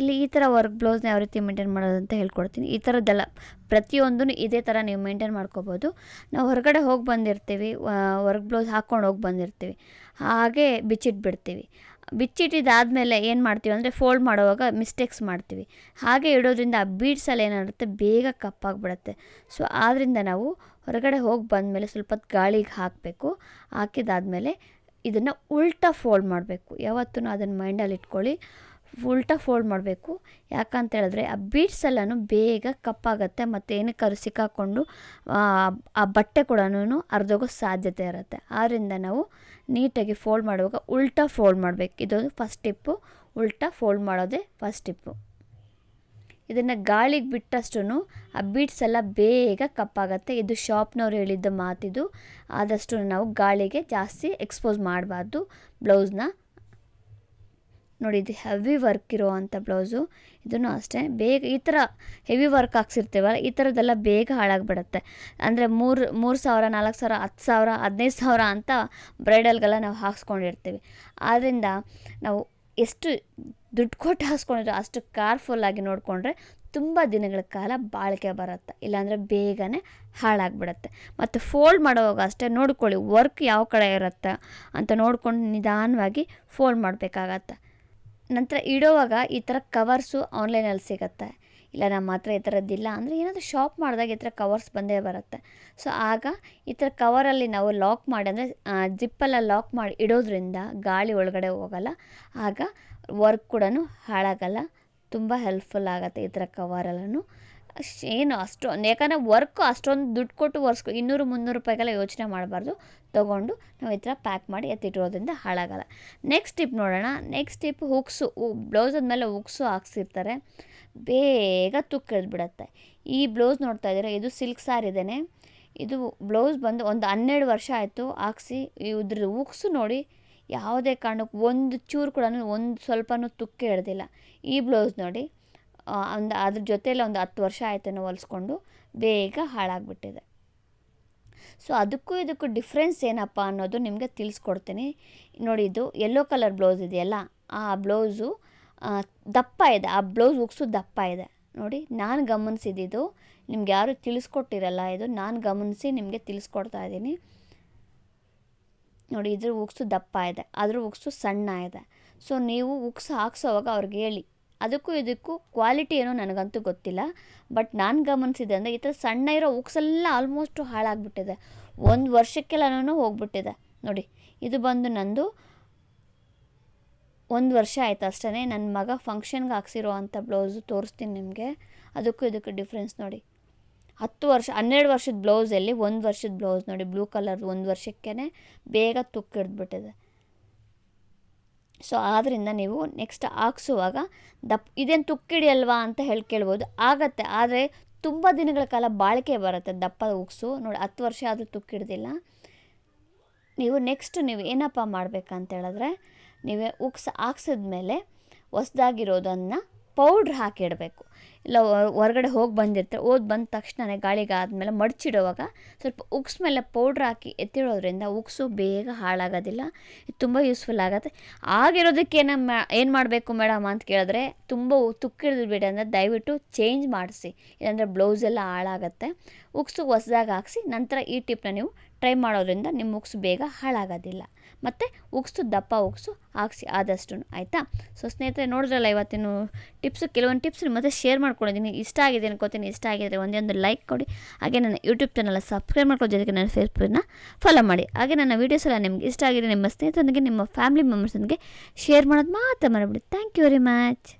ಇಲ್ಲಿ ಈ ಥರ ವರ್ಕ್ ಬ್ಲೌಸ್ನ ಯಾವ ರೀತಿ ಮೇಂಟೈನ್ ಮಾಡೋದು ಅಂತ ಹೇಳ್ಕೊಡ್ತೀನಿ. ಈ ಥರದ್ದೆಲ್ಲ ಪ್ರತಿಯೊಂದೂ ಇದೇ ಥರ ನೀವು ಮೇಂಟೈನ್ ಮಾಡ್ಕೋಬೋದು. ನಾವು ಹೊರಗಡೆ ಹೋಗಿ ಬಂದಿರ್ತೀವಿ ವರ್ಕ್ ಬ್ಲೌಸ್ ಹಾಕ್ಕೊಂಡು ಹೋಗಿ ಬಂದಿರ್ತೀವಿ. ಹಾಗೆ ಬಿಚ್ಚಿಟ್ಬಿಡ್ತೀವಿ. ಬಿಚ್ಚಿಟ್ಟಿದ್ದಾದಮೇಲೆ ಏನು ಮಾಡ್ತೀವಿ ಅಂದರೆ ಫೋಲ್ಡ್ ಮಾಡುವಾಗ ಮಿಸ್ಟೇಕ್ಸ್ ಮಾಡ್ತೀವಿ. ಹಾಗೆ ಇಡೋದ್ರಿಂದ ಆ ಬೀಡ್ಸಲ್ಲಿ ಏನಾಗುತ್ತೆ ಬೇಗ ಕಪ್ಪಾಗ್ಬಿಡುತ್ತೆ. ಸೊ ಆದ್ದರಿಂದ ನಾವು ಹೊರಗಡೆ ಹೋಗಿ ಬಂದಮೇಲೆ ಸ್ವಲ್ಪ ಗಾಳಿಗೆ ಹಾಕಬೇಕು. ಹಾಕಿದಾದಮೇಲೆ ಇದನ್ನು ಉಲ್ಟಾ ಫೋಲ್ಡ್ ಮಾಡಬೇಕು. ಯಾವತ್ತೂ ಅದನ್ನು ಮೈಂಡಲ್ಲಿ ಇಟ್ಕೊಳ್ಳಿ. ಉಲ್ಟಾ ಫೋಲ್ಡ್ ಮಾಡಬೇಕು. ಯಾಕಂತ ಹೇಳಿದ್ರೆ ಆ ಬೀಡ್ಸ್ ಎಲ್ಲನೂ ಬೇಗ ಕಪ್ಪಾಗುತ್ತೆ ಮತ್ತು ಏನಕ್ಕಾದ್ರು ಸಿಕ್ಕಾಕೊಂಡು ಆ ಬಟ್ಟೆ ಕೂಡ ಹರಿದೋಗೋ ಸಾಧ್ಯತೆ ಇರುತ್ತೆ. ಆದ್ದರಿಂದ ನಾವು ನೀಟಾಗಿ ಫೋಲ್ಡ್ ಮಾಡುವಾಗ ಉಲ್ಟಾ ಫೋಲ್ಡ್ ಮಾಡಬೇಕು. ಇದೊಂದು ಫಸ್ಟ್ ಟಿಪ್ಪು ಉಲ್ಟಾ ಫೋಲ್ಡ್ ಮಾಡೋದೇ ಫಸ್ಟ್ ಟಿಪ್ಪು ಇದನ್ನು ಗಾಳಿಗೆ ಬಿಟ್ಟಷ್ಟು ಆ ಬೀಡ್ಸ್ ಎಲ್ಲ ಬೇಗ ಕಪ್ಪಾಗತ್ತೆ ಇದು ಶಾಪ್ನವ್ರು ಹೇಳಿದ್ದ ಮಾತಿದು. ಆದಷ್ಟು ನಾವು ಗಾಳಿಗೆ ಜಾಸ್ತಿ ಎಕ್ಸ್ಪೋಸ್ ಮಾಡಬಾರ್ದು. ಬ್ಲೌಸ್ನ ನೋಡಿ, ಇದು ಹೆವಿ ವರ್ಕ್ ಇರೋ ಅಂಥ ಬ್ಲೌಸು ಇದನ್ನು ಅಷ್ಟೇ, ಬೇಗ ಈ ಥರ ಹೆವಿ ವರ್ಕ್ ಹಾಕ್ಸಿರ್ತೀವಲ್ಲ, ಈ ಥರದ್ದೆಲ್ಲ ಬೇಗ ಹಾಳಾಗಿಬಿಡುತ್ತೆ. ಅಂದರೆ ಮೂರು ಮೂರು ಸಾವಿರ, ನಾಲ್ಕು ಸಾವಿರ, ಹತ್ತು ಸಾವಿರ, ಹದಿನೈದು ಸಾವಿರ ಅಂತ ಬ್ರೈಡಲ್ಗೆಲ್ಲ ನಾವು ಹಾಕ್ಸ್ಕೊಂಡಿರ್ತೀವಿ. ಆದ್ದರಿಂದ ನಾವು ಎಷ್ಟು ದುಡ್ಡು ಕೊಟ್ಟು ಹಾಕ್ಸ್ಕೊಂಡಿದ್ರೆ, ಅಷ್ಟು ಕೇರ್ಫುಲ್ಲಾಗಿ ನೋಡಿಕೊಂಡ್ರೆ ತುಂಬ ದಿನಗಳ ಕಾಲ ಬಾಳಿಕೆ ಬರುತ್ತೆ. ಇಲ್ಲಾಂದರೆ ಬೇಗನೆ ಹಾಳಾಗ್ಬಿಡುತ್ತೆ. ಮತ್ತು ಫೋಲ್ಡ್ ಮಾಡುವಾಗ ಅಷ್ಟೇ, ನೋಡ್ಕೊಳ್ಳಿ ವರ್ಕ್ ಯಾವ ಕಡೆ ಇರುತ್ತೆ ಅಂತ ನೋಡ್ಕೊಂಡು ನಿಧಾನವಾಗಿ ಫೋಲ್ಡ್ ಮಾಡಬೇಕಾಗತ್ತೆ. ನಂತರ ಇಡೋವಾಗ ಈ ಥರ ಕವರ್ಸು ಆನ್ಲೈನಲ್ಲಿ ಸಿಗುತ್ತೆ. ಇಲ್ಲ ನಮ್ಮ ಹತ್ರ ಈ ಥರದ್ದಿಲ್ಲ ಅಂದರೆ ಏನಾದರೂ ಶಾಪ್ ಮಾಡಿದಾಗ ಈ ಥರ ಕವರ್ಸ್ ಬಂದೇ ಬರುತ್ತೆ. ಸೊ, ಆಗ ಈ ಥರ ಕವರಲ್ಲಿ ನಾವು ಲಾಕ್ ಮಾಡಿ ಅಂದರೆ ಜಿಪ್ಪೆಲ್ಲ ಲಾಕ್ ಮಾಡಿ ಇಡೋದ್ರಿಂದ ಗಾಳಿ ಒಳಗಡೆ ಹೋಗಲ್ಲ. ಆಗ ವರ್ಕ್ ಕೂಡ ಹಾಳಾಗಲ್ಲ. ತುಂಬ ಹೆಲ್ಪ್ಫುಲ್ ಆಗುತ್ತೆ ಈ ಥರ ಕವರೆಲ್ಲನೂ. ಏನು ಅಷ್ಟೊಂದು, ಯಾಕಂದರೆ ವರ್ಕು ಅಷ್ಟೊಂದು ದುಡ್ಡು ಕೊಟ್ಟು ವರ್ಸ್ಕೊ ಇನ್ನೂರು ಮುನ್ನೂರು ರೂಪಾಯಿಗೆಲ್ಲ ಯೋಚನೆ ಮಾಡಬಾರ್ದು. ತೊಗೊಂಡು ನಾವು ಈ ಥರ ಪ್ಯಾಕ್ ಮಾಡಿ ಎತ್ತಿಟ್ಟಿರೋದ್ರಿಂದ ಹಾಳಾಗಲ್ಲ. ನೆಕ್ಸ್ಟ್ ಟಿಪ್ ನೋಡೋಣ. ನೆಕ್ಸ್ಟ್ ಟಿಪ್ ಹುಕ್ಸು ಬ್ಲೌಸ್ ಮೇಲೆ ಹುಕ್ಸು ಹಾಕ್ಸಿರ್ತಾರೆ. ಬೇಗ ತುಕ್ಕು ಬಿಡುತ್ತೆ ಈ ಬ್ಲೌಸ್ ನೋಡ್ತಾ ಇದ್ದೀರಾ, ಇದು ಸಿಲ್ಕ್ ಸಾರಿದೇನೆ ಇದು ಬ್ಲೌಸ್ ಬಂದು ಒಂದು ಹನ್ನೆರಡು ವರ್ಷ ಆಯಿತು ಹಾಕ್ಸಿ ಇದ್ರ ಉಕ್ಸು ನೋಡಿ ಯಾವುದೇ ಕಾರಣಕ್ಕೆ ಒಂದು ಚೂರು ಕೂಡ ಒಂದು ಸ್ವಲ್ಪನೂ ತುಕ್ಕೆ ಹಿಡ್ದಿಲ್ಲ ಈ ಬ್ಲೌಸ್ ನೋಡಿ. ಒಂದು ಅದ್ರ ಜೊತೆಯಲ್ಲಿ ಒಂದು ಹತ್ತು ವರ್ಷ ಆಯ್ತೇನೋ ಹೊಲಿಸ್ಕೊಂಡು ಬೇಗ ಹಾಳಾಗ್ಬಿಟ್ಟಿದೆ. ಸೊ ಅದಕ್ಕೂ ಇದಕ್ಕೂ ಡಿಫ್ರೆನ್ಸ್ ಏನಪ್ಪ ಅನ್ನೋದು ನಿಮಗೆ ತಿಳಿಸ್ಕೊಡ್ತೀನಿ. ನೋಡಿ, ಇದು ಯೆಲ್ಲೋ ಕಲರ್ ಬ್ಲೌಸ್ ಇದೆಯಲ್ಲ, ಆ ಬ್ಲೌಸು ದಪ್ಪ ಇದೆ. ಆ ಬ್ಲೌಸ್ ಉಕ್ಸು ದಪ್ಪ ಇದೆ. ನೋಡಿ, ನಾನು ಗಮನಿಸಿದ್ದು ನಿಮ್ಗೆ ಯಾರು ತಿಳಿಸ್ಕೊಟ್ಟಿರಲ್ಲ ಇದು, ನಾನು ಗಮನಿಸಿ ನಿಮಗೆ ತಿಳಿಸ್ಕೊಡ್ತಾ ಇದ್ದೀನಿ. ನೋಡಿ, ಇದ್ರ ಉಕ್ಸು ದಪ್ಪ ಇದೆ, ಅದ್ರ ಉಕ್ಸು ಸಣ್ಣ ಇದೆ. ಸೊ ನೀವು ಉಗ್ಸು ಹಾಕ್ಸೋವಾಗ ಅವ್ರಿಗೆ ಹೇಳಿ. ಅದಕ್ಕೂ ಇದಕ್ಕೂ ಕ್ವಾಲಿಟಿ ಏನೋ ನನಗಂತೂ ಗೊತ್ತಿಲ್ಲ. ಬಟ್ ನಾನು ಗಮನಿಸಿದೆ ಅಂದರೆ ಈ ಥರ ಸಣ್ಣ ಇರೋ ಉಕ್ಸೆಲ್ಲ ಆಲ್ಮೋಸ್ಟು ಹಾಳಾಗ್ಬಿಟ್ಟಿದೆ. ಒಂದು ವರ್ಷಕ್ಕೆಲ್ಲನೂ ಹೋಗ್ಬಿಟ್ಟಿದೆ. ನೋಡಿ, ಇದು ಬಂದು ನಂದು ಒಂದು ವರ್ಷ ಆಯ್ತು ಅಷ್ಟೇ ನನ್ನ ಮಗ ಫಂಕ್ಷನ್ಗೆ ಹಾಕ್ಸಿರೋ ಅಂಥ ಬ್ಲೌಸು ತೋರಿಸ್ತೀನಿ ನಿಮಗೆ. ಅದಕ್ಕೂ ಇದಕ್ಕೂ ಡಿಫ್ರೆನ್ಸ್ ನೋಡಿ. ಹತ್ತು ವರ್ಷ, ಹನ್ನೆರಡು ವರ್ಷದ ಬ್ಲೌಸಲ್ಲಿ ಒಂದು ವರ್ಷದ ಬ್ಲೌಸ್ ನೋಡಿ ಬ್ಲೂ ಕಲರ್ ಒಂದು ವರ್ಷಕ್ಕೇ ಬೇಗ ತುಕ್ಕಿಡ್ದ್ಬಿಟ್ಟಿದೆ ಸೊ ಆದ್ದರಿಂದ ನೀವು ನೆಕ್ಸ್ಟ್ ಹಾಕ್ಸುವಾಗ ದಪ್ಪ ಇದೇನು ತುಕ್ಕಿಡಿಯಲ್ವಾ ಅಂತ ಹೇಳಿ ಕೇಳ್ಬೋದು. ಆಗತ್ತೆ, ಆದರೆ ತುಂಬ ದಿನಗಳ ಕಾಲ ಬಾಳಿಕೆ ಬರುತ್ತೆ ದಪ್ಪ ಉಕ್ಸು. ನೋಡಿ, ಹತ್ತು ವರ್ಷ ಆದರೂ ತುಕ್ಕಿಡ್ದಿಲ್ಲ. ನೀವು ನೆಕ್ಸ್ಟ್ ನೀವು ಏನಪ್ಪ ಮಾಡಬೇಕಂತ ಹೇಳಿದ್ರೆ, ನೀವೇ ಉಕ್ಸ್ ಹಾಕ್ಸಿದ್ಮೇಲೆ ಹೊಸ್ದಾಗಿರೋದನ್ನು ಪೌಡ್ರ್ ಹಾಕಿಡಬೇಕು. ಇಲ್ಲ, ಹೊರಗಡೆ ಹೋಗಿ ಬಂದಿರ್ತಾರೆ ಓದಿ ಬಂದ ತಕ್ಷಣನೇ ಗಾಳಿಗೆ ಆದಮೇಲೆ ಮಡಚಿಡುವಾಗ ಸ್ವಲ್ಪ ಉಕ್ಸ್ ಮೇಲೆ ಪೌಡ್ರ್ ಹಾಕಿ ಎತ್ತಿಡೋದ್ರಿಂದ ಉಕ್ಸು ಬೇಗ ಹಾಳಾಗೋದಿಲ್ಲ. ಇದು ತುಂಬ ಯೂಸ್ಫುಲ್ ಆಗುತ್ತೆ. ಆಗಿರೋದಕ್ಕೆ ಏನು ಏನು ಮಾಡಬೇಕು ಮೇಡಮ್ ಅಂತ ಕೇಳಿದ್ರೆ ತುಂಬ ತುಕ್ಕಿಡಿದು ಬಿಡಿ ಅಂದರೆ ದಯವಿಟ್ಟು ಚೇಂಜ್ ಮಾಡಿಸಿ. ಇಲ್ಲಾಂದರೆ ಬ್ಲೌಸ್ ಎಲ್ಲ ಹಾಳಾಗತ್ತೆ. ಉಕ್ಸು ಹೊಸ್ದಾಗಿ ಹಾಕ್ಸಿ ನಂತರ ಈ ಟಿಪ್ನ ನೀವು ಟ್ರೈ ಮಾಡೋದ್ರಿಂದ ನಿಮ್ಮ ಉಕ್ಸು ಬೇಗ ಹಾಳಾಗೋದಿಲ್ಲ. ಮತ್ತು ಉಕ್ಸು ದಪ್ಪ ಉಕ್ಸು ಹಾಕ್ಸಿ ಆದಷ್ಟು ಆಯಿತಾ? ಸೊ ಸ್ನೇಹಿತರೆ, ನೋಡಿದ್ರಲ್ಲ ಇವತ್ತಿನ ಟಿಪ್ಸು ಕೆಲವೊಂದು ಟಿಪ್ಸ್ ನಿಮ್ಮ ಮತ್ತೆ ಶೇರ್ ಮಾಡ್ಕೊಂಡಿದ್ದೀನಿ. ಇಷ್ಟ ಆಗಿದೆ ಅನ್ಕೋತೀನಿ. ಇಷ್ಟ ಆಗಿದ್ರೆ ಒಂದೇ ಒಂದು ಲೈಕ್ ಕೊಡಿ. ಹಾಗೆ ನನ್ನ ಯೂಟ್ಯೂಬ್ ಚಾನಲ್ ಸಬ್ಸ್ಕ್ರೈಬ್ ಮಾಡ್ಕೊಳ್ಳೋ ಜೊತೆಗೆ ನನ್ನ ಫೇಸ್ಬುಕ್ನ ಫಾಲೋ ಮಾಡಿ. ಹಾಗೆ ನನ್ನ ವೀಡಿಯೋಸ್ ಎಲ್ಲ ನಿಮ್ಗೆ ಇಷ್ಟ ಆಗಿದೆ ನಿಮ್ಮ ಸ್ನೇಹಿತರೊಂದಿಗೆ, ನಿಮ್ಮ ಫ್ಯಾಮಿಲಿ ಮೆಂಬರ್ಸೊಂದಿಗೆ ಶೇರ್ ಮಾಡೋದು ಮಾತ್ರ ಮಾಡಿಬಿಡಿ ಥ್ಯಾಂಕ್ ಯು ವೆರಿ ಮಚ್